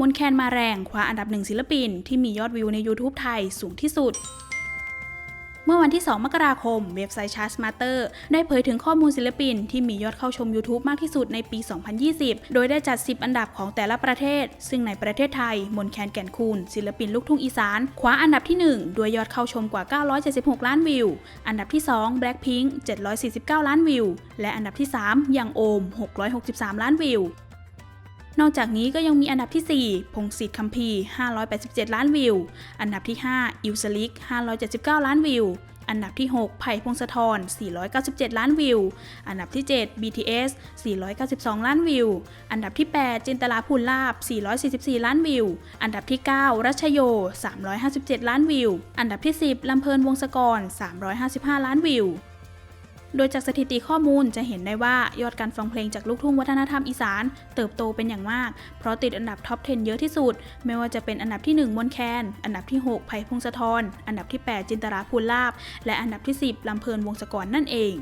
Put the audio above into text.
มนแคนมาแรงคว้าอันดับหนึ่งศิลปิน ที่มียอดวิวใน YouTube ไทยสูงที่สุด เมื่อวันที่ 2 มกราคม เว็บไซต์ Chart Smarter ได้เผยถึงข้อมูลศิลปิน ที่มียอดเข้าชม YouTube มากที่สุดในปี 2020 โดยได้จัด 10 อันดับของแต่ละประเทศ ซึ่งในประเทศไทย มนแคนแก่นคูนศิลปินลูกทุ่งอีสานคว้าอันดับที่ 1 ด้วยยอดเข้าชมกว่า 976 ล้านวิว อันดับที่ 2 Blackpink 749 ล้านวิว และอันดับที่ 3 อย่างโอม 663 ล้านวิว นอกจากนี้ก็ยังมีอันดับที่ 4 พงศิษฐ์คัมภีร์587 ล้านวิว อันดับที่ 5 อิวสลิก 579 ล้านวิว อันดับที่ 6 ไผ่พงศธร 497 ล้านวิว อันดับที่ 7 BTS 492 ล้านวิว อันดับที่ 8 จินตลาภูลลาบ 444 ล้านวิว อันดับที่ 9 รัชโย 357 ล้านวิว อันดับที่ 10 ลำเพลินวงศกร 355 ล้านวิว โดยจากสถิติข้อมูลจะเห็นได้ว่ายอดการฟังเพลงจากลูกทุ่งวัฒนธรรมอีสาน เติบโตเป็นอย่างมาก เพราะติดอันดับท็อป 10 เยอะที่สุด ไม่ว่าจะเป็นอันดับที่ 1มนแคน อันดับที่ 6 ไผ่พงศธรอันดับที่ 8 จินตราภูลาบและอันดับที่ 10ลำเพลินวงศกรนั่นเอง